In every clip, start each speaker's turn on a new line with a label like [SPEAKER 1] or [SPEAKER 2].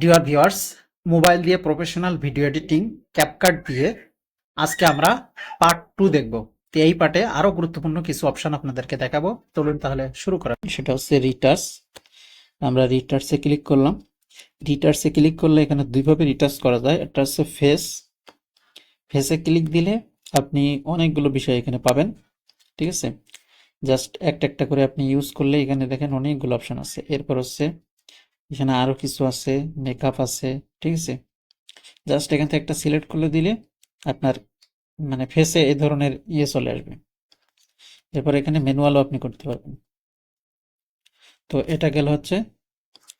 [SPEAKER 1] Deer viewers mobile দিয়ে professional video editing CapCut দিয়ে আজকে আমরা পার্ট টু দেখব। তো এই পার্টে আরও গুরুত্বপূর্ণ কিছু অপশন আপনাদেরকে দেখাবো। চলুন তাহলে শুরু করা সেটা হচ্ছে রিটার্স আমরা রিটার্সে ক্লিক করলাম। রিটার্সে ক্লিক করলে এখানে দুইভাবে রিটার্স করা যায়। একটা হচ্ছে ফেস ফেসে ক্লিক দিলে আপনি অনেকগুলো বিষয় এখানে পাবেন। ঠিক আছে? জাস্ট একটা একটা করে আপনি ইউজ করলে এখানে দেখেন অনেকগুলো অপশন আছে। এরপর হচ্ছে এখানে আরও কিছু আছে মেকআপ আছে, ঠিক আছে? জাস্ট এখান থেকে একটা সিলেক্ট করে দিলে আপনার মানে ফেসে এই ধরনের ইয়ে চলে আসবে। এরপর এখানে ম্যানুয়ালও আপনি করতে পারবেন। তো এটা গেল হচ্ছে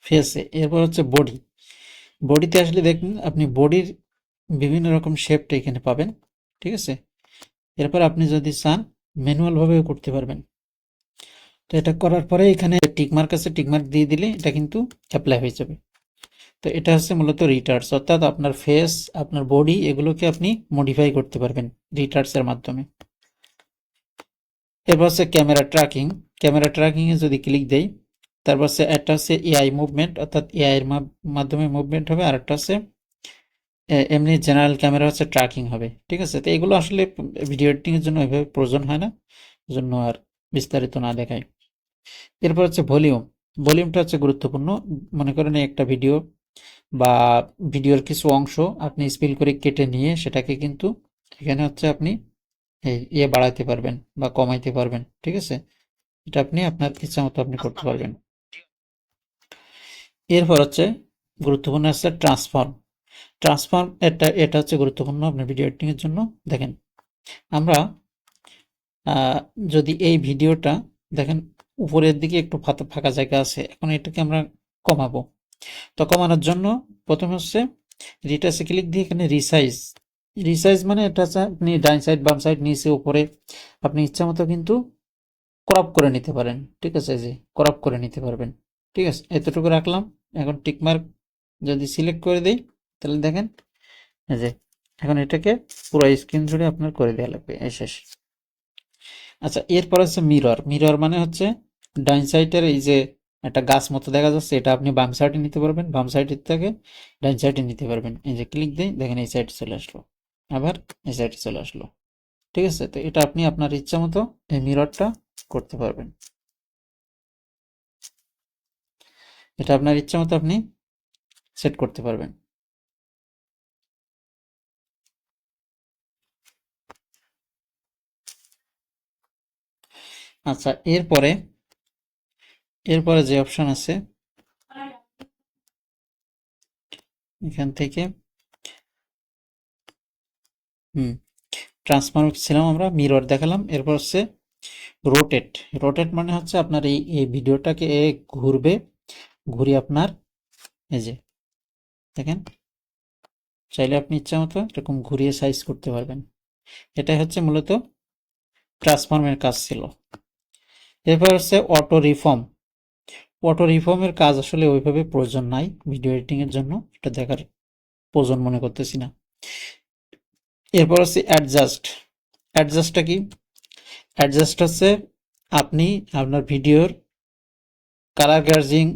[SPEAKER 1] ফেসে এরপর হচ্ছে বডি বডিতে আসলে দেখুন, আপনি বডির বিভিন্ন রকম শেপটা এখানে পাবেন, ঠিক আছে? এরপর আপনি যদি চান ম্যানুয়াল ভাবেও করতে পারবেন। তো এটা করার পরে এখানে টিকমার্ক আছে টিকমার্ক দিয়ে দিলে এটা কিন্তু অ্যাপ্লাই হয়ে যাবে। তো এটা হচ্ছে মূলত রিটার্স অর্থাৎ আপনার ফেস আপনার বডি এগুলোকে আপনি মডিফাই করতে পারবেন রিটার্সের মাধ্যমে। এরপর হচ্ছে ক্যামেরা ট্র্যাকিং ক্যামেরা ট্র্যাকিংয়ে যদি ক্লিক দেই, তারপর হচ্ছে একটা হচ্ছে এআই মুভমেন্ট অর্থাৎ এআইয়ের মাধ্যমে মুভমেন্ট হবে, আর একটা হচ্ছে এমনি জেনারেল ক্যামেরা হচ্ছে ট্র্যাকিং হবে, ঠিক আছে? তো এগুলো আসলে ভিডিও এডিটিংয়ের জন্য ওইভাবে প্রয়োজন হয় না জন্য আর বিস্তারিত না দেখায়। এরপর হচ্ছে ভলিউম। ভলিউমটা হচ্ছে গুরুত্বপূর্ণ। মনে করেন একটা ভিডিও বা ভিডিওর কিছু অংশ আপনি স্পিল করে কেটে নিয়ে সেটাকে কিন্তু এখানে হচ্ছে আপনি ইয়ে বাড়াইতে পারবেন বা কমাইতে পারবেন, ঠিক আছে? এটা আপনি আপনার ইচ্ছা মতো আপনি করতে পারবেন। এরপর হচ্ছে গুরুত্বপূর্ণ হচ্ছে ট্রান্সফর্ম। ট্রান্সফর্ম এটা এটা হচ্ছে গুরুত্বপূর্ণ আপনার ভিডিও এডিটিং এর জন্য। দেখেন, আমরা যদি এই ভিডিওটা, দেখেন উপরের দিকে একটু ফাঁকা জায়গা আছে, এখন এটাকে আমরা কমাবো। তো কমানোর জন্য প্রথমে হচ্ছে রিটাসে ক্লিক দিয়ে এখানে রিসাইজ রিসাইজ মানে এটা আপনি ডাইন সাইড বাম সাইড নিচে, উপরে, আপনি ইচ্ছা মতো কিন্তু ক্রপ করে নিতে পারেন, ঠিক আছে? যে ক্রপ করে নিতে পারবেন, ঠিক আছে? এতটুকু রাখলাম, এখন টিকমার্ক যদি সিলেক্ট করে দিই, তাহলে দেখেন যে এখন এটাকে পুরো স্ক্রিন জুড়ে আপনার করে দেওয়া লাগবে, এই শেষ। আচ্ছা এরপর হচ্ছে মিরর মিরর মানে হচ্ছে ডাইন সাইডের এই যে একটা গাছ মতো দেখা যাচ্ছে, এটা আপনি বাম সাইডে নিতে পারবেন, বাম সাইডের থেকে ডাইন সাইডে নিতে পারবেন। এই যে ক্লিক দেই দেখেন এই সাইডে চলে আসলো। আবার এই সাইডে চলে আসলো। ঠিক আছে? তো এটা আপনি আপনার ইচ্ছা মতো এই মিররটা করতে পারবেন। এটা আপনার ইচ্ছা মতো আপনি সেট করতে পারবেন। আচ্ছা এরপরে এরপরে যে অপশন আছে, এখান থেকে, হুম ট্রান্সফর্ম ছিলাম আমরা, মিরর দেখালাম, এরপর হচ্ছে রোটেট। রোটেট মানে হচ্ছে আপনার এই এই ভিডিওটাকে ঘুরবে ঘুরে আপনার, এই যে, দেখেন, চাইলে আপনি ইচ্ছা মতো এরকম ঘুরিয়ে সাইজ করতে পারবেন। এটাই হচ্ছে মূলত ট্রান্সফর্মের কাজ ছিল। এরপর হচ্ছে অটো রিফর্ম অটো রিফর্মের কাজ আসলে ওইভাবে প্রয়োজন নাই ভিডিও এডিটিং এর জন্য। এটা দেখার প্রয়োজন মনে করতেছি না। এরপর হচ্ছে অ্যাডজাস্ট অ্যাডজাস্টটা কি? অ্যাডজাস্ট হচ্ছে আপনি আপনার ভিডিওর কালার গ্রাজিং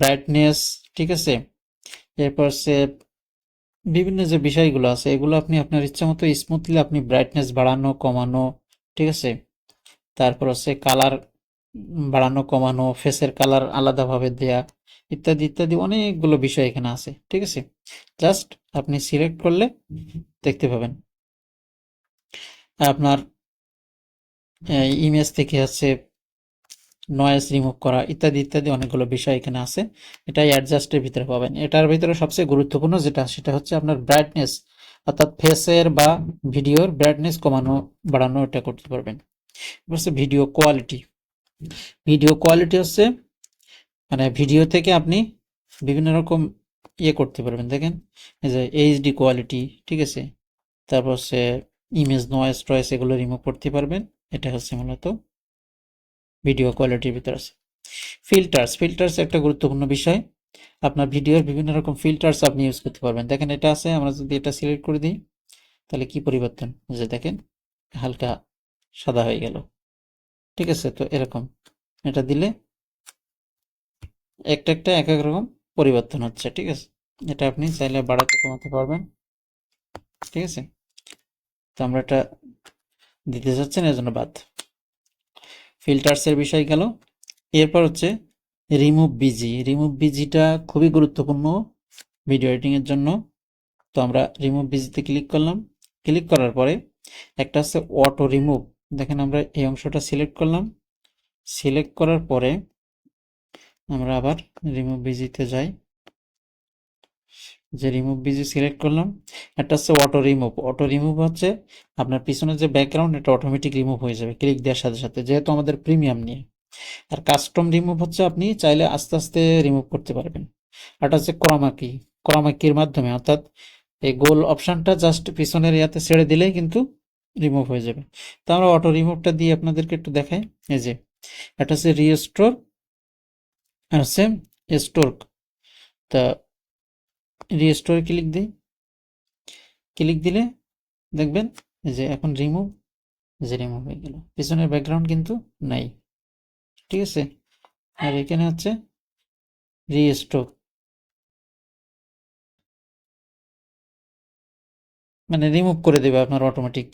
[SPEAKER 1] ব্রাইটনেস ঠিক আছে? এরপর হচ্ছে বিভিন্ন যে বিষয়গুলো আছে, এগুলো আপনি আপনার ইচ্ছা মতো স্মুথলি আপনি ব্রাইটনেস বাড়ানো, কমানো, ঠিক আছে? তারপর হচ্ছে কালার বাড়ানো, কমানো ফেসের কালার আলাদাভাবে দেয়া ইত্যাদি ইত্যাদি অনেকগুলো বিষয় এখানে আছে, ঠিক আছে? জাস্ট আপনি সিলেক্ট করলে দেখতে পাবেন। আপনার ইমেজ থেকে হচ্ছে নয়েজ রিমুভ করা ইত্যাদি ইত্যাদি অনেকগুলো বিষয় এখানে আছে। এটা অ্যাডজাস্টের ভিতরে পাবেন। এটার ভিতরে সবচেয়ে গুরুত্বপূর্ণ যেটা, সেটা হচ্ছে আপনার ব্রাইটনেস অর্থাৎ ফেসের বা ভিডিওর ব্রাইটনেস কমানো, বাড়ানো এটা করতে পারবেন। ভিডিও কোয়ালিটি ভিডিও কোয়ালিটি হচ্ছে মানে ভিডিও থেকে আপনি বিভিন্ন রকম ইয়ে করতে পারবেন। দেখেন, এই যে এইচডি কোয়ালিটি ঠিক আছে? তারপর হচ্ছে ইমেজ নয়েজ টয়েস এগুলো রিমুভ করতে পারবেন। এটা হচ্ছে মূলত ভিডিও কোয়ালিটির ভিতর আছে। ফিল্টার্স ফিল্টার্স একটা গুরুত্বপূর্ণ বিষয়। আপনার ভিডিওর বিভিন্ন রকম ফিল্টার্স আপনি ইউজ করতে পারবেন। দেখেন, এটা আছে, আমরা যদি এটা সিলেক্ট করে দিই, তাহলে কি পরিবর্তন? যে দেখেন, হালকা সাদা হয়ে গেল। ঠিক আছে, তো এরকম। এটা দিলে একটা একটা এক এক রকম পরিবর্তন হচ্ছে, ঠিক আছে? এটা আপনি চাইলে বাড়াতে কমাতে পারবেন, ঠিক আছে? তো আমরা এটা দিতে চাচ্ছেন এর জন্য বাদ ফিল্টার্সের বিষয় গেল। এরপর হচ্ছে রিমুভ বিজি রিমুভ বিজিটা খুবই গুরুত্বপূর্ণ ভিডিও এডিটিং এর জন্য। তো আমরা রিমুভ বিজিতে ক্লিক করলাম। ক্লিক করার পরে একটা হচ্ছে অটো রিমুভ দেখেন আমরা এই অংশটা সিলেক্ট করলাম। সিলেক্ট করার পরে আমরা আবার রিমুভ বিজিতে যাই। যে রিমুভ বিজি সিলেক্ট করলাম, একটা হচ্ছে অটো রিমুভ অটো রিমুভ হচ্ছে আপনার পিছনে যে ব্যাকগ্রাউন্ড এটা অটোমেটিক রিমুভ হয়ে যাবে ক্লিক দেওয়ার সাথে সাথে, যেহেতু আমাদের প্রিমিয়াম নিয়ে। আর কাস্টম রিমুভ হচ্ছে আপনি চাইলে আস্তে আস্তে রিমুভ করতে পারবেন। এটা হচ্ছে ক্রমাকি ক্রমাকির মাধ্যমে, অর্থাৎ এই গোল অপশানটা জাস্ট পিছনের ইয়াতে ছেড়ে দিলেই কিন্তু রিমুভ হয়ে যাবে। তো আমরা অটো রিমুভটা দিয়ে আপনাদেরকে একটু দেখাই। এই যে, এটা হচ্ছে রিস্টোর আর হচ্ছে স্টোর তা রিস্টোরে ক্লিক দিই। ক্লিক দিলে দেখবেন যে এখন রিমুভ যে রিমুভ হয়ে গেল। পিছনের ব্যাকগ্রাউন্ড কিন্তু নাই। ঠিক আছে? আর এখানে হচ্ছে রিস্টোর মানে রিমুভ করে দেবে আপনার অটোমেটিক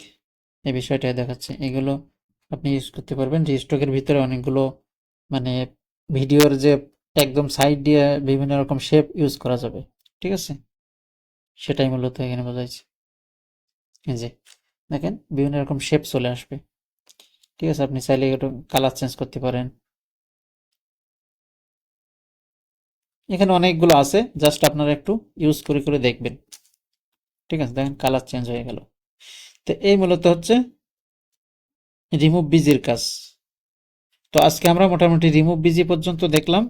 [SPEAKER 1] এই বিষয়টা দেখাচ্ছে। এগুলো আপনি ইউজ করতে পারবেন। যে স্টকের ভিতরে অনেকগুলো মানে ভিডিওর যে একদম সাইড দিয়ে বিভিন্ন রকম শেপ ইউজ করা যাবে। ঠিক আছে? সেটাই মূলত এখানে বোঝাইছে এই যে, দেখেন বিভিন্ন রকম শেপ চলে আসবে। ঠিক আছে? আপনি চাইলে একটু কালার চেঞ্জ করতে পারেন। এখানে অনেকগুলো আছে। জাস্ট আপনারা একটু ইউজ করে করে দেখবেন। ঠিক আছে? দেখেন কালার চেঞ্জ হয়ে গেল। তো এই মূলত হচ্ছে রিমুভ বিজির কাজ। তো আজকে আমরা মোটামুটি রিমুভ বিজি পর্যন্ত দেখলাম।